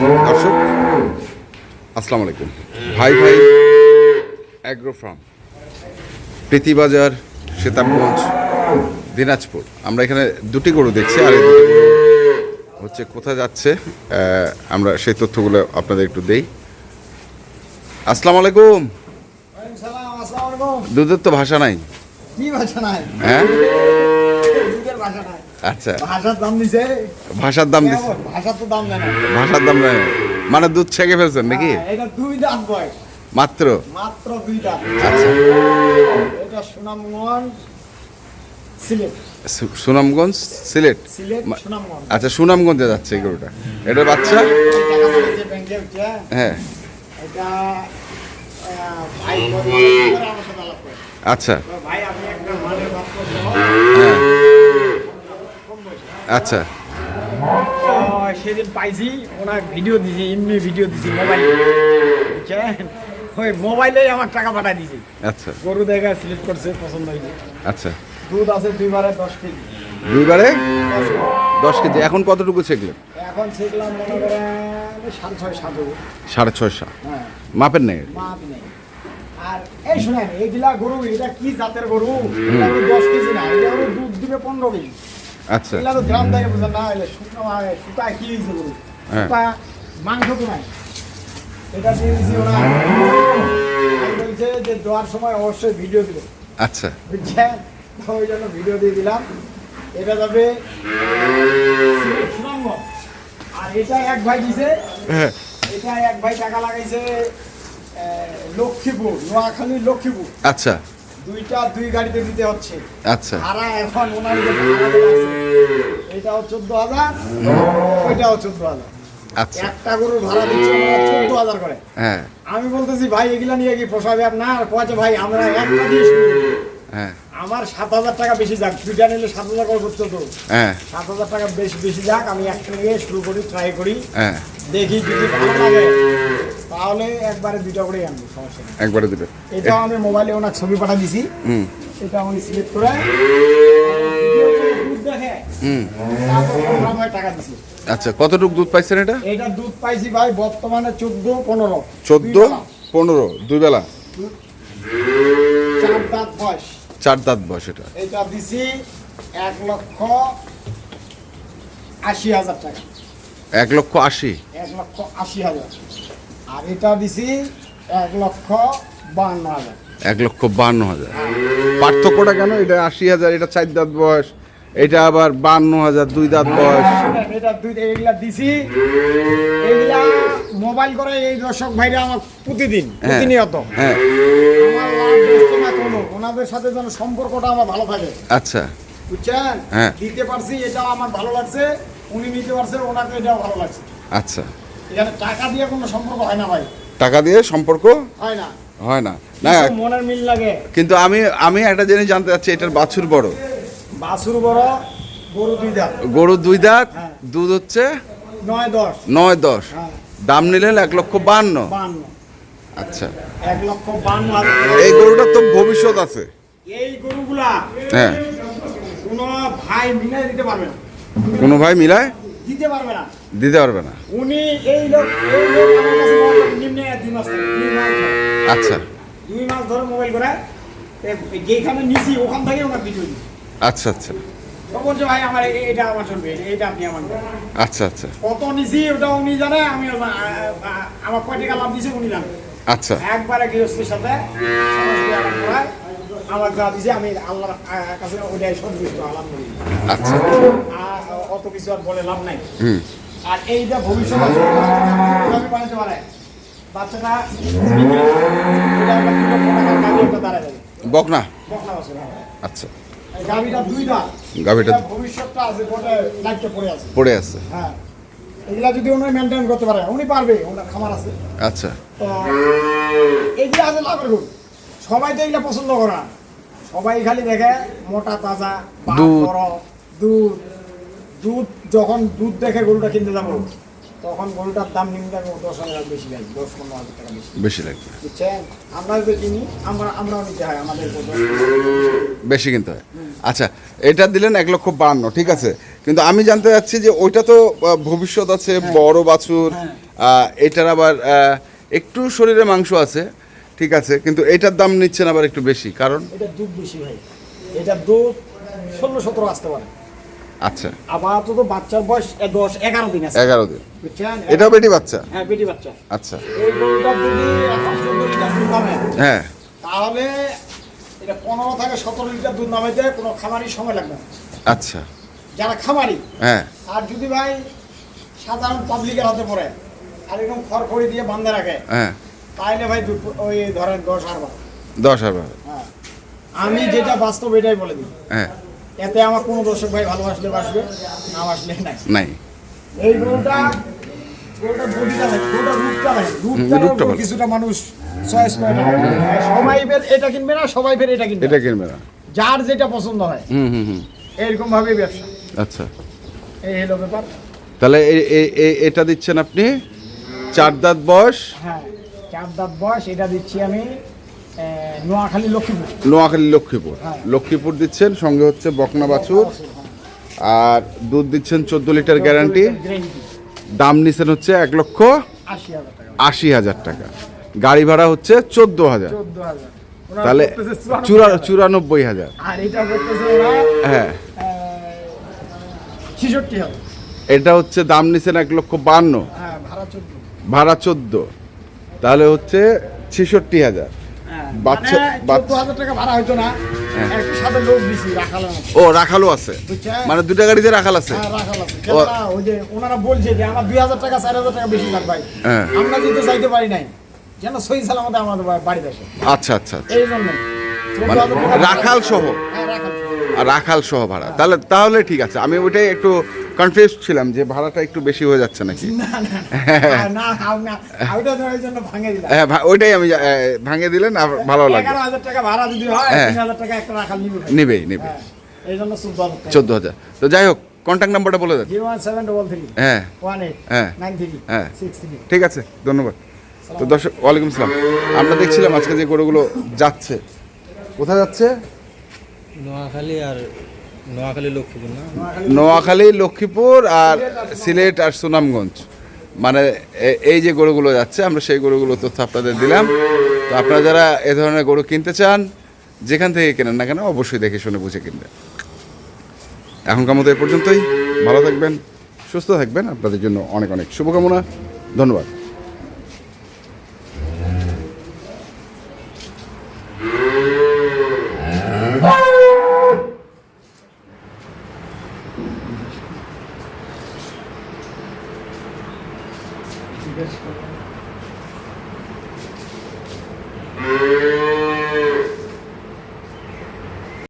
দর্শক আসসালামু আলাইকুম। Bhai Bhai agro farm Pritibazar Sitamganj Dinajpur. আমরা এখানে দুটি গরু দেখছি আর এই দুটি গরু হচ্ছে কোথায় যাচ্ছে আমরা সেই তথ্যগুলো আপনাদের একটু দেই। আসসালামু আলাইকুম। সালাম আসসালামু আলাইকুম। দুধের তো ভাষা নাই। কি ভাষা নাই? হ্যাঁ? ভাষা নাই। আচ্ছা। ভাষার দাম দিছে ভাষার দাম কেমন? ভাষার তো দাম ভাষার দাম নাই মানে দুধ ছেঁকে ফেলছেন নাকি? হ্যাঁ, এটা দুই দাঁত বয়স। মাত্র? মাত্র দুই দাঁত। আচ্ছা। এটা সুনামগঞ্জ সিলেট। সুনামগঞ্জ সিলেট? আচ্ছা সুনামগঞ্জে যাচ্ছে এই গরুটা। এটার বাচ্চা? হ্যাঁ। এটা। আচ্ছা। ভাই আপনি একটা হ্যাঁ। আচ্ছা। সেদিন পাইছি ওনার ভিডিও দিছি এমনি ভিডিও দিছি মোবাইলে। বুঝছেন? ওই মোবাইলেই আমার টাকা পাঠাই দিছি। আচ্ছা। গরু দেখা সিলেক্ট করছে পছন্দ হয়েছে। আচ্ছা। দুধ আছে দুইবারে দশ কেজি। দুইবারে? দশ কেজি। এখন কতটুকু ছেকলেন? এখন শিখলাম মনে করেন সাড়ে ছয় সাত। সাড়ে ছয়শো হ্যাঁ। মাপের নেই? মাপ নেই। আর এই শুনেন এইগুলা গরু এটা কি জাতের গরু? দশ কেজি না এটা দুধ দিবে পনেরো কেজি। আচ্ছা। এগুলা গ্রাম থেকে বুঝেন না এলে শুকনো শুকায় কি হয়েছে গরু। মাংস তো নাই। এটা দিয়ে দিছি ওরা। বলছে যে দেওয়ার সময় অবশ্যই ভিডিও দিবে। আচ্ছা। বুঝছেন ওই জন্য ভিডিও দিয়ে দিলাম। এটা যাবে সুনামগঞ্জ। আর এটা এক ভাই দিছে। হ্যাঁ। এটা এক ভাই টাকা লাগাইছে লক্ষ্মীপুর নোয়াখালী লক্ষ্মীপুর। আচ্ছা। দুইটা দুই গাড়িতে দিতে হচ্ছে। আচ্ছা। ভাড়া এখন ওনার এটাও চোদ্দ হাজার ওইটাও চোদ্দ হাজার। আচ্ছা। একটা গরুর ভাড়া দিচ্ছে চোদ্দ হাজার করে। হ্যাঁ। আমি বলতেছি ভাই এগুলা নিয়ে কি পোষাবে আপনার কয়েছে ভাই আমরা একটা দিয়ে হ্যাঁ। আমার সাত হাজার টাকা বেশি যাক। দুইটা নিলে সাত হাজার করে করতে তো। হ্যাঁ। সাত হাজার টাকা বেশি বেশি যাক। আমি একটা নিয়ে শুরু করি ট্রাই করি। হ্যাঁ। দেখি যদি ভালো লাগে। তাহলে একবারে দুইটা করে আনব সমস্যা নেই। একবারে দিবেন এটাও আমি মোবাইলে ওনার ছবি পাঠা দিছি। হুম। এটা উনি সিলেক্ট করে আচ্ছা কতটুকু দুধ পাইছেন এটা? এটা দুধ পাইছি ভাই বর্তমানে চোদ্দ পনেরো। চোদ্দ পনেরো দুই বেলা? চার দাঁত বয়স। চার দাঁত বয়স এটা। এটা দিছি এক লক্ষ আশি হাজার টাকা। এক লক্ষ আশি। এক লক্ষ আশি হাজার। আর এটা দিছি এক লক্ষ বান্ন হাজার। এক লক্ষ বান্ন হাজার। পার্থক্যটা কেন? এটা আশি হাজার এটা চার দাঁত বয়স এটা আবার বান্ন হাজার দুই দাঁত বয়স। এটা দুই এগুলা দিছি এগুলা মোবাইল করে এই দর্শক ভাইরা আমার প্রতিদিন হ্যাঁ প্রতিনিয়ত। হ্যাঁ। আমার লাভ বেশি না কোনো ওনাদের সাথে যেন সম্পর্কটা আমার ভালো থাকে। আচ্ছা। বুঝছেন? হ্যাঁ। দিতে পারছি এটাও আমার ভালো লাগছে উনি নিতে পারছে ওনাকে এটাও ভালো লাগছে। আচ্ছা। এখানে টাকা দিয়ে কোনো সম্পর্ক হয় না ভাই। টাকা দিয়ে সম্পর্ক? হয় না। হয় না। না মনের মিল লাগে। কিন্তু আমি আমি একটা জিনিস জানতে চাচ্ছি এটার বাছুর বড়। বাছুর বড় গরু দুই দাঁত। গরু দুই দাঁত হ্যাঁ। দুধ হচ্ছে? নয় দশ। নয় দশ। হ্যাঁ। দাম নিলেন এক লক্ষ বান্ন। আচ্ছা। এক লক্ষ বান্ন এই গরুটার তো ভবিষ্যৎ আছে। এই গরুগুলা হ্যাঁ। কোনো ভাই মিলাই দিতে পারবে না। কোনো ভাই মিলায়? দিতে পারবে না। দিতে পারবে না। উনি এই লোক এই লোক আমার কাছে নিম্নে দুই মাস দুই মাস আচ্ছা। দুই মাস ধরে মোবাইল করে যেখানে নিছি ওখান থেকে ওনার ভিডিও আচ্ছা আচ্ছা। তো বলছে ভাই আমার এটা আমার চলবে এটা- আপনি আমার আচ্ছা আচ্ছা। কত নিছি ওটা উনি জানে আমি আমার কয় টাকা লাভ দিছে উনি জানে। আচ্ছা। একবারে গৃহস্থের সাথে আমার যা দিছে আমি আল্লাহর কাছে ওটাই সন্তুষ্ট আলহামদুলিল্লাহ। আচ্ছা। অত কিছু আর বলে লাভ নাই। আর এইটা ভবিষ্যৎ বানাতে পারে। বাচ্চাটা বকনা? বকনা বছর আচ্ছা। গাভীটা ভবিষ্যৎটা আছে গোটা লাইটটা পড়ে আছে। পড়ে আছে। হ্যাঁ। এগুলা যদি উনি মেনটেন করতে পারে উনি পারবে ওনার খামার আছে। আচ্ছা। তো এগুলো আছে লাভের সবাই তো এগুলো পছন্দ করে সবাই খালি দেখে মোটা তাজা দুধ। দুধ। দুধ যখন দুধ দেখে গরুটা কিনতে যাব তখন গরুটার দাম নিম্ন দশ হাজার বেশি ভাই দশ পনেরো হাজার টাকা বেশি। বেশি লাগবে। বুঝছেন? আমরা যদি কিনি আমরা আমরাও নিতে হয় আমাদের বেশি কিনতে হয়। আচ্ছা এটা দিলেন এক লক্ষ বান্ন ঠিক আছে? কিন্তু আমি জানতে চাচ্ছি যে ওইটা তো ভবিষ্যৎ আছে বড় বাছুর হ্যাঁ। এটার আবার একটু শরীরে মাংস আছে ঠিক আছে কিন্তু এটার দাম নিচ্ছেন আবার একটু বেশি কারণ? এটা দুধ বেশি ভাই। এটা দুধ ষোলো সতেরো আসতে পারে। আচ্ছা। আপাতত বাচ্চার বয়স দশ এগারো দিন আছে। এগারো দিন। বুঝছেন? এটাও বেটি বাচ্চা? হ্যাঁ বেটি বাচ্চা। আচ্ছা। এই গরুটা যদি হ্যাঁ। তাহলে এটা পনেরো থেকে সতেরো লিটার দুধ নামে দেয় কোনো খামারই সময় লাগবে না। আচ্ছা। যারা খামারি হ্যাঁ। আর যদি ভাই সাধারণ পাবলিকের হাতে পড়ে আর এরকম খড়খড়ি দিয়ে বান্ধে রাখে হ্যাঁ। তাইলে ভাই ওই ধরেন দশ আর বারো দশ হাজার হ্যাঁ। আমি যেটা বাস্তব এটাই বলে দিই। হ্যাঁ। এতে আমার কোনো দর্শক ভাই ভালোবাসলে বাসবে না বাসলে নাই। নাই। এই গরুটা গরুটার বডিটা দেখেন গরুটার রূপটা রূপটার রূপটা কিছুটা মানুষ চয়েস করে। সবাই ফের এটা কিনবে না সবাই ফের এটা কিনবে এটা কিনবে না। যার যেটা পছন্দ হয়। হুম হুম হুম। এরকম ভাবে ব্যবসা। আচ্ছা। এই হলো ব্যাপার। তাহলে এটা দিচ্ছেন আপনি? চার দাঁত বয়স? হ্যাঁ। চার দাঁত বয়স এটা দিচ্ছি আমি নোয়াখালী লক্ষ্মীপুর। নোয়াখালী লক্ষ্মীপুর। হ্যাঁ। লক্ষ্মীপুর দিচ্ছেন সঙ্গে হচ্ছে বকনা বাছুর। আর দুধ দিচ্ছেন চোদ্দ লিটার গ্যারান্টি। দাম নিচ্ছেন হচ্ছে এক লক্ষ আশি হাজার টাকা। গাড়ি ভাড়া হচ্ছে চোদ্দ হাজার। তাহলে চুরানব্বই। হাজার। হ্যাঁ। এটা হচ্ছে দাম নিচ্ছেন এক লক্ষ বান্ন। হ্যাঁ ভাড়া চোদ্দ। তাহলে হচ্ছে ছেষট্টি হাজার। হ্যাঁ, বাচ্চা- মানে হ্যাঁ। ও আছে? মানে দুটা গাড়িতে রাখাল আছে? হ্যাঁ, ওনারা বলছে যে আমার দুই হাজার টাকা চার হাজার টাকা বেশি লাগবে। আমরা চাইতে পারি নাই। যেন সহি সালামতে আমাদের বাড়িতে আসে আচ্ছা আচ্ছা। এই জন্য মানে রাখাল সহ রাখাল সহ ভাড়া। তাহলে তাহলে ঠিক আছে। আমি ওইটাই একটু কনফিউজ ছিলাম যে ভাড়াটা একটু বেশি হয়ে যাচ্ছে নাকি? ভাঙে হ্যাঁ ভা- ওইটাই আমি ভাঙিয়ে দিলেন আর ভালো যদি হয় হ্যাঁ। নিবেই নিবে হ্যাঁ, চোদ্দ হাজার তো যাই হোক কন্ট্যাক্ট নাম্বারটা বলে দেন। হ্যাঁ। হ্যাঁ। হ্যাঁ। ঠিক আছে ধন্যবাদ। তো দর্শক ওয়ালাইকুম সালাম। আমরা দেখছিলাম আজকে যে গরুগুলো যাচ্ছে। কোথায় যাচ্ছে? নোয়াখালী আর নোয়াখালী লক্ষ্মীপুর আর সিলেট আর সুনামগঞ্জ। মানে এই যে গরুগুলো যাচ্ছে, আমরা সেই গরুগুলো তথ্য আপনাদের দিলাম। তো আপনারা যারা এ ধরনের গরু কিনতে চান, যেখান থেকে কেনেন না কেন, অবশ্যই দেখে শুনে বুঝে কিনবেন। এখনকার মতো এ পর্যন্তই। ভালো থাকবেন, সুস্থ থাকবেন। আপনাদের জন্য অনেক অনেক শুভকামনা। ধন্যবাদ।